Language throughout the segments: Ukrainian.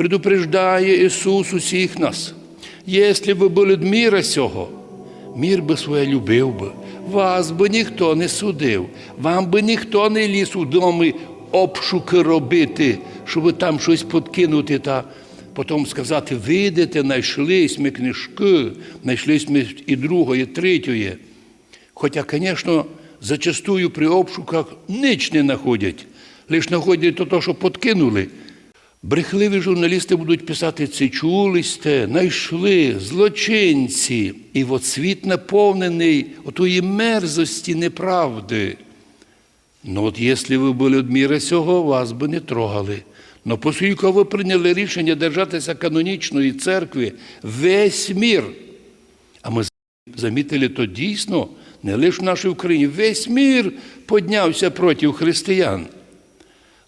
предупреждає Ісус усіх нас. Якщо ви були від міра сього, мір би своє любив би, вас би ніхто не судив, вам би ніхто не ліз у доми обшуки робити, щоб там щось подкинути та потім сказати, видите, знайшлись ми книжки, знайшлись ми і другої, і третьої. Хоча, звісно, зачастую при обшуках ніч не знаходять, лише знаходять то, що подкинули. Брехливі журналісти будуть писати, це чули сте, знайшли, злочинці. І от світ наповнений отої мерзості неправди. Ну от якщо ви були від міра сього, вас би не трогали. Но оскільки ви прийняли рішення держатися канонічної церкви, весь мір, а ми замітили то дійсно, не лише в нашій Україні, весь мір піднявся проти християн.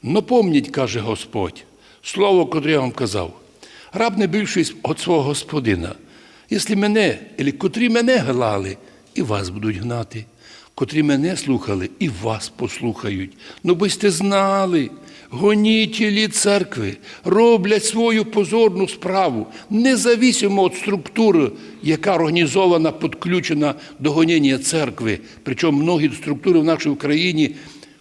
Но помніть, каже Господь, слово, котре я вам казав, раб не бившись від свого господина. Якщо мене, або котрі мене гнали, і вас будуть гнати, котрі мене слухали, і вас послухають. Ну, би сте знали, гонітелі церкви роблять свою позорну справу, независимо від структури, яка організована, підключена до гоніння церкви. Причому многі структури в нашій Україні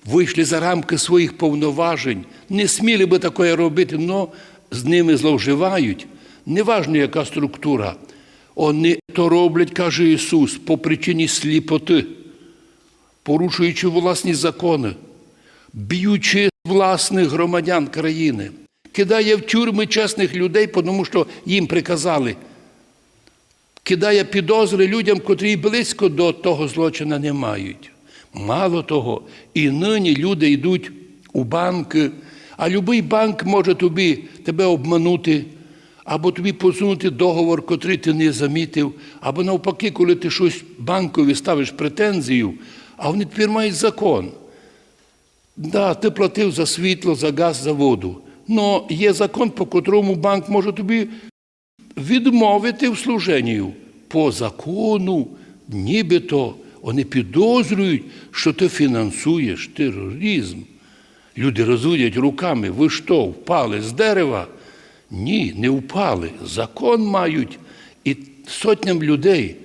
вийшли за рамки своїх повноважень, не сміли би таке робити, але з ними зловживають. Неважно, яка структура. Вони то роблять, каже Ісус, по причині сліпоти, порушуючи власні закони, б'ючи власних громадян країни, кидає в тюрми чесних людей, тому що їм приказали. Кидає підозри людям, котрі близько до того злочина не мають. Мало того, і нині люди йдуть у банки, а будь-який банк може тобі тебе обманути, або тобі посунути договор, котрий ти не замітив, або навпаки, коли ти щось банкові ставиш претензію, а вони тепер мають закон. Да, ти платив за світло, за газ, за воду. Але є закон, по котрому банк може тобі відмовити в служенні. По закону, нібито вони підозрюють, що ти фінансуєш тероризм. Люди розводять руками, ви що, впали з дерева? Ні, не впали. Закон мають. І сотням людей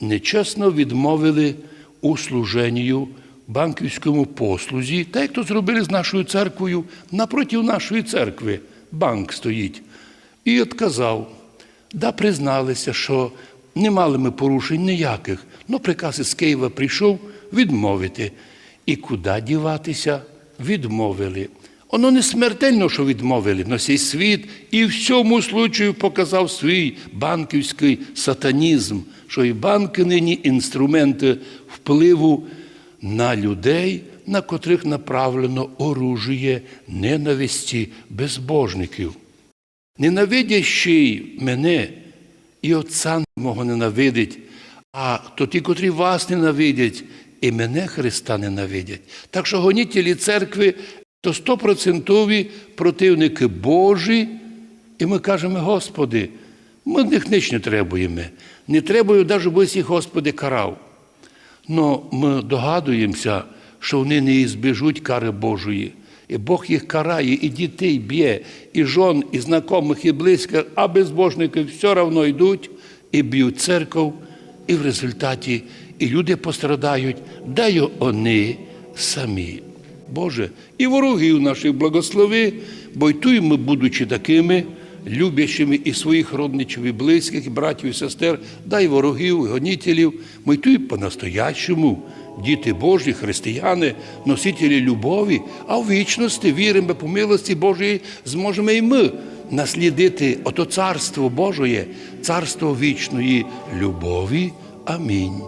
нечесно відмовили у служенню банківському послузі, так як то зробили з нашою церквою, напроти нашої церкви банк стоїть. І відказав, да призналися, що не мали ми порушень ніяких. Ну, приказ із Києва прийшов відмовити. І куди діватися? Відмовили. Воно не смертельно, що відмовили, но цей світ і в цьому случаю показав свій банківський сатанізм, що і банки нині інструменти впливу на людей, на котрих направлено оружіє ненависті безбожників. Ненавидящий мене і Отця мого ненавидить, а то ті, котрі вас ненавидять, і мене Христа ненавидять. Так що гонітелі церкви то стопроцентові противники Божі, і ми кажемо, Господи, ми них ніч не требуємо. Не требую, навіть би їх Господи карав. Но ми догадуємося, що вони не збіжуть кари Божої. І Бог їх карає, і дітей б'є, і жон, і знайомих, і близьких, а безбожники все одно йдуть і б'ють церкву, і в результаті і люди пострадають, да й вони самі. Боже, і ворогів наших благослови, бо й ту ми, будучи такими, любящими і своїх родичів, і близьких, і братів, і сестер, дай ворогів, і гонітелів, ми й ту й по-настоящому, діти Божі, християни, носителі любові, а в вічності віримо по милості Божої, зможемо і ми наслідити ото царство Божоє, царство вічної любові. Амінь.